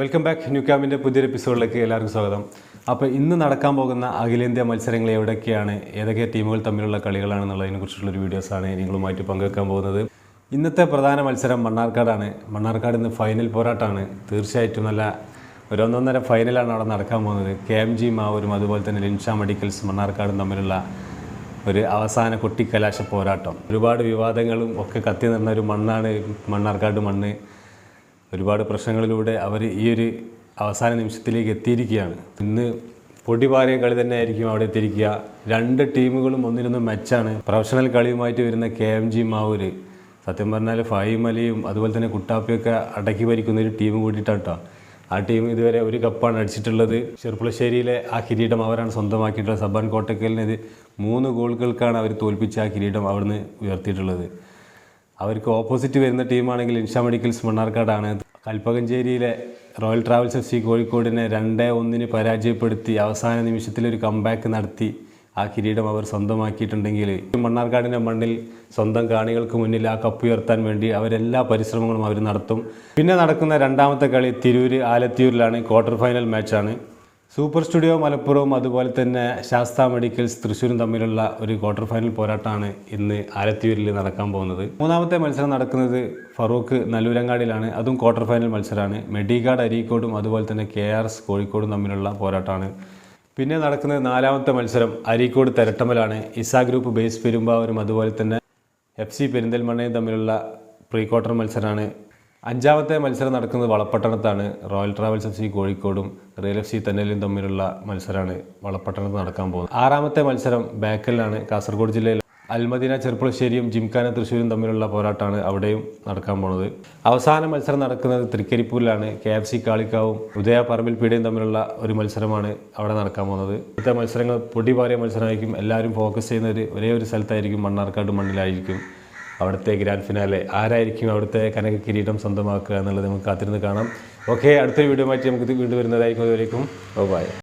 Welcome back new ക്യാമ്പിന്റെ പുതിയൊരു എപ്പിസോഡിലേക്ക് എല്ലാവർക്കും സ്വാഗതം. അപ്പോൾ ഇന്ന് നടക്കാൻ പോകുന്ന അഖിലേന്ത്യാ മത്സരങ്ങൾ എവിടെയൊക്കെയാണ്? ഏതൊക്കെ ടീമുകൾ തമ്മിലുള്ള കളികളാണെന്നുള്ളതിനെ കുറിച്ചുള്ളൊരു വീഡിയോസാണ് നിങ്ങളുമായിട്ട് പങ്കുവെക്കാൻ പോകുന്നത്. ഇന്നത്തെ പ്രധാന മത്സരം മണ്ണാർക്കാടാണ്. മണ്ണാർക്കാട് ഇന്ന് ഫൈനൽ പോരാട്ടമാണ്. തീർച്ചയായിട്ടും നല്ല ഒരു ഒന്നൊന്നര ഫൈനലാണ് അവിടെ നടക്കാൻ പോകുന്നത്. കെ എം ജി മാവൂരും അതുപോലെ തന്നെ ലിൻഷ മെഡിക്കൽസ് മണ്ണാർക്കാടും തമ്മിലുള്ള ഒരു അവസാന കൊട്ടിക്കലാശ പോരാട്ടം. ഒരുപാട് വിവാദങ്ങളും ഒക്കെ കത്തി നിന്ന ഒരു മണ്ണാണ് മണ്ണാർക്കാട് മണ്ണ്. ഒരുപാട് പ്രശ്നങ്ങളിലൂടെ അവർ ഈ ഒരു അവസാന നിമിഷത്തിലേക്ക് എത്തിയിരിക്കുകയാണ്. ഇന്ന് പൊടിപാറിയ കളി തന്നെ ആയിരിക്കും അവിടെ എത്തിയിരിക്കുക. രണ്ട് ടീമുകളും ഒന്നിനൊന്നും മെച്ചാണ് പ്രൊഫഷണൽ കളിയുമായിട്ട് വരുന്ന കെ എം ജി മാവൂര് സത്യം പറഞ്ഞാൽ ഫൈമലിയും അതുപോലെ തന്നെ കുട്ടാപ്പിയൊക്കെ അടക്കി ഭരിക്കുന്ന ഒരു ടീം കൂടിയിട്ടാണ് കേട്ടോ ആ ടീം ഇതുവരെ ഒരു കപ്പാണ് അടിച്ചിട്ടുള്ളത്. ചെറുപ്പുളശ്ശേരിയിലെ ആ കിരീടം അവരാണ് സ്വന്തമാക്കിയിട്ടുള്ളത്. സബാൻ കോട്ടക്കലിനെതിരെ മൂന്ന് ഗോളുകൾക്കാണ് അവർ തോൽപ്പിച്ച് ആ കിരീടം അവിടുന്ന് ഉയർത്തിയിട്ടുള്ളത്. അവർക്ക് ഓപ്പോസിറ്റ് വരുന്ന ടീമാണെങ്കിൽ ഇൻഷാ മെഡിക്കൽസ് മണ്ണാർക്കാടാണ്. കൽപ്പകഞ്ചേരിയിലെ റോയൽ ട്രാവൽസ് എഫ് സി കോഴിക്കോടിനെ രണ്ട് ഒന്നിന് പരാജയപ്പെടുത്തി അവസാന നിമിഷത്തിൽ ഒരു കംബാക്ക് നടത്തി ആ കിരീടം അവർ സ്വന്തമാക്കിയിട്ടുണ്ടെങ്കിൽ മണ്ണാർക്കാടിന്റെ മണ്ണിൽ സ്വന്തം കാണികൾക്ക് മുന്നിൽ ആ കപ്പ് ഉയർത്താൻ വേണ്ടി അവരെല്ലാ പരിശ്രമങ്ങളും അവർ നടത്തും. പിന്നെ നടക്കുന്ന രണ്ടാമത്തെ കളി തിരൂര് ആലത്തിയൂരിലാണ് ക്വാർട്ടർ ഫൈനൽ മാച്ചാണ് സൂപ്പർ സ്റ്റുഡിയോ മലപ്പുറവും അതുപോലെ തന്നെ ശാസ്ത മെഡിക്കൽസ് തൃശ്ശൂരും തമ്മിലുള്ള ഒരു ക്വാർട്ടർ ഫൈനൽ പോരാട്ടമാണ് ഇന്ന് ആലത്തിയൂരിൽ നടക്കാൻ പോകുന്നത്. മൂന്നാമത്തെ മത്സരം നടക്കുന്നത് ഫറൂഖ് നല്ലൂരങ്ങാടിയിലാണ്. അതും ക്വാർട്ടർ ഫൈനൽ മത്സരമാണ്. മെഡിഗാർഡ് അരീക്കോടും അതുപോലെ തന്നെ കെ ആർ എസ് കോഴിക്കോടും തമ്മിലുള്ള പോരാട്ടമാണ്. പിന്നെ നടക്കുന്നത് നാലാമത്തെ മത്സരം അരീക്കോട് തെരട്ടമലാണ് ഇസാ ഗ്രൂപ്പ് ബേസ് പെരുമ്പാവൂരും അതുപോലെ തന്നെ എഫ് സി പെരിന്തൽമണ്ണയും തമ്മിലുള്ള പ്രീ ക്വാർട്ടർ മത്സരമാണ്. അഞ്ചാമത്തെ മത്സരം നടക്കുന്നത് വളപ്പട്ടണത്താണ് റോയൽ ട്രാവൽസ് എഫ് സി കോഴിക്കോടും റിയൽ എഫ് സി തെന്നലും തമ്മിലുള്ള മത്സരമാണ് വളപ്പട്ടണത്ത് നടക്കാൻ പോകുന്നത്. ആറാമത്തെ മത്സരം ബാക്കലിലാണ് കാസർഗോഡ് ജില്ലയിൽ. അൽമദീന ചെറുപ്പുളശ്ശേരിയും ജിംഖാന തൃശ്ശൂരും തമ്മിലുള്ള പോരാട്ടമാണ് അവിടെയും നടക്കാൻ പോണത് അവസാന മത്സരം നടക്കുന്നത് തൃക്കരിപ്പൂരിലാണ്. കെ എഫ് സി കാളിക്കാവും ഉദയ പറമ്പിൽ പീഡയും തമ്മിലുള്ള ഒരു മത്സരമാണ് അവിടെ നടക്കാൻ പോകുന്നത്. ഇന്നത്തെ മത്സരങ്ങൾ പൊടിപാറിയ മത്സരമായിരിക്കും. എല്ലാവരും ഫോക്കസ് ചെയ്യുന്ന ഒരു ഒരേ ഒരു സ്ഥലത്തായിരിക്കും മണ്ണാർക്കാട് മണ്ണിലായിരിക്കും. അവിടുത്തെ ഗ്രാൻഡ് ഫിനാലെ ആരായിരിക്കും അവിടുത്തെ കനക കിരീടം സ്വന്തമാക്കുക എന്നുള്ളത് നമുക്ക് കാത്തിരുന്ന് കാണാം. ഓക്കെ അടുത്തൊരു വീഡിയോ മാറ്റി നമുക്ക് വീണ്ടും വരുന്നതായിരിക്കും. അതുവരേക്കും ബൈ